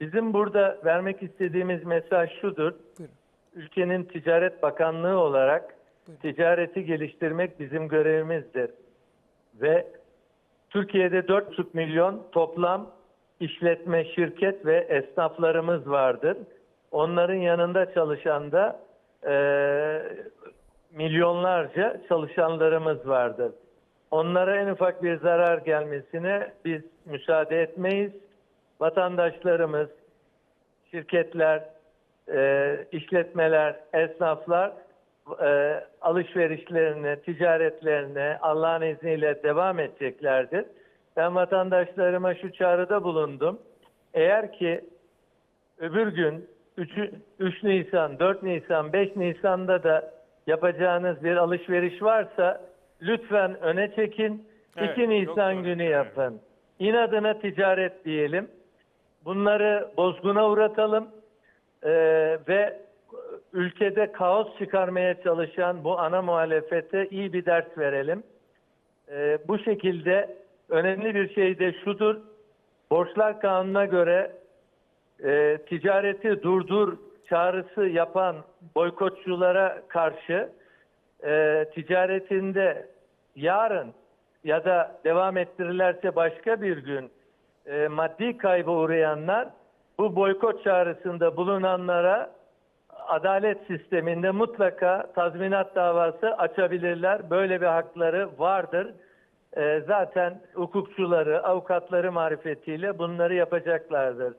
Bizim burada vermek istediğimiz mesaj şudur. Buyurun. Ülkenin Ticaret Bakanlığı olarak ticareti geliştirmek bizim görevimizdir. Ve Türkiye'de 4,5 milyon toplam işletme, şirket ve esnaflarımız vardır. Onların yanında çalışan da eee, milyonlarca çalışanlarımız vardır. Onlara en ufak bir zarar gelmesine biz müsaade etmeyiz. Vatandaşlarımız, şirketler, e, işletmeler, esnaflar e, alışverişlerine, ticaretlerine Allah'ın izniyle devam edeceklerdir. Ben vatandaşlarıma şu çağrıda bulundum. Eğer ki öbür gün 3, 3 Nisan, 4 Nisan, 5 Nisan'da da yapacağınız bir alışveriş varsa lütfen öne çekin. Evet, 2 çok Nisan günü Evet. yapın. İnadına ticaret diyelim. Bunları bozguna uğratalım Ee, ve ülkede kaos çıkarmaya çalışan bu ana muhalefete iyi bir ders verelim. Ee, bu şekilde önemli bir şey de şudur. Borçlar kanununa göre e, ticareti durdur çağrısı yapan boykotçulara karşı e, ticaretinde yarın ya da devam ettirirlerse başka bir gün e, maddi kaybı uğrayanlar bu boykot çağrısında bulunanlara adalet sisteminde mutlaka tazminat davası açabilirler. Böyle bir hakları vardır. E, zaten hukukçuları, avukatları marifetiyle bunları yapacaklardır.